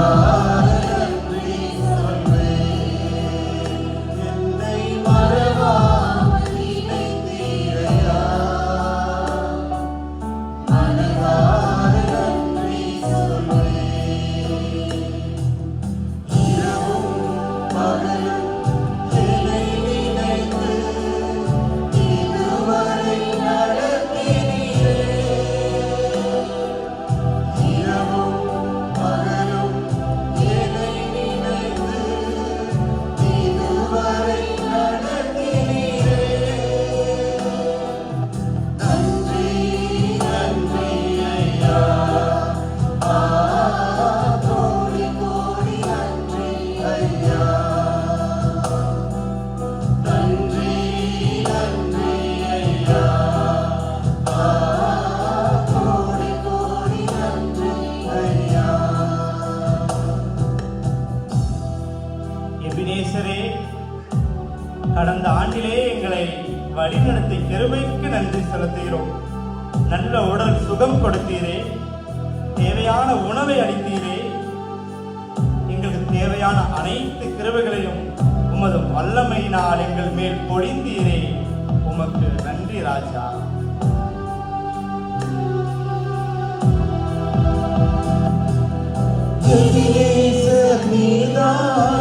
나. கடந்த ஆண்டிலே எங்களை வழிநடத்தி பெருமைக்கு நன்றி செலுத்துகிறோம். நல்ல உடல் சுகம் கொடுத்தீரே. தேவையான உணவை அளித்தீரே. எங்களுக்கு தேவையான அனைத்து கிருவைகளையும் உமது வல்லமையினால் எங்கள் மேல் பொழிந்தீரே. உமக்கு நன்றி ராஜா. நீதான்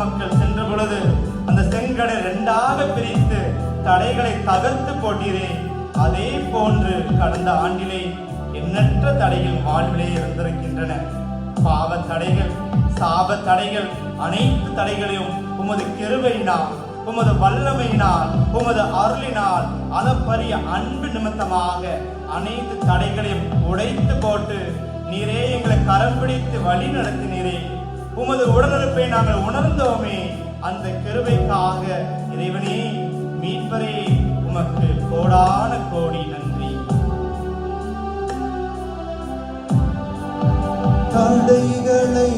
மக்கள் சென்ற பொழுது அந்த செங்கடை இரண்டாக பிரித்து தடைகளை தகர்த்து போட்டீரே. அதே போன்று கடந்த ஆண்டிலே எண்ணற்ற தடைகள் வாழ்விலே இருந்திருக்கின்றன. பாவ தடைகள் சாப தடைகள் அனைத்து தடைகளையும் உமது கெருவையினால் உமது வல்லமையினால் உமது அருளினால் அளப்பரிய அன்பு நிமித்தமாக அனைத்து தடைகளையும் உடைத்து போட்டு நீரே எங்களை கரம் பிடித்து வழி நடத்தினீரே. உமது உடனிருப்பை நாங்கள் உணர்ந்தோமே அந்த கிருபைக்காக இறைவனே மீட்பரே உமக்கு கோடான கோடி நன்றி. தடைகளை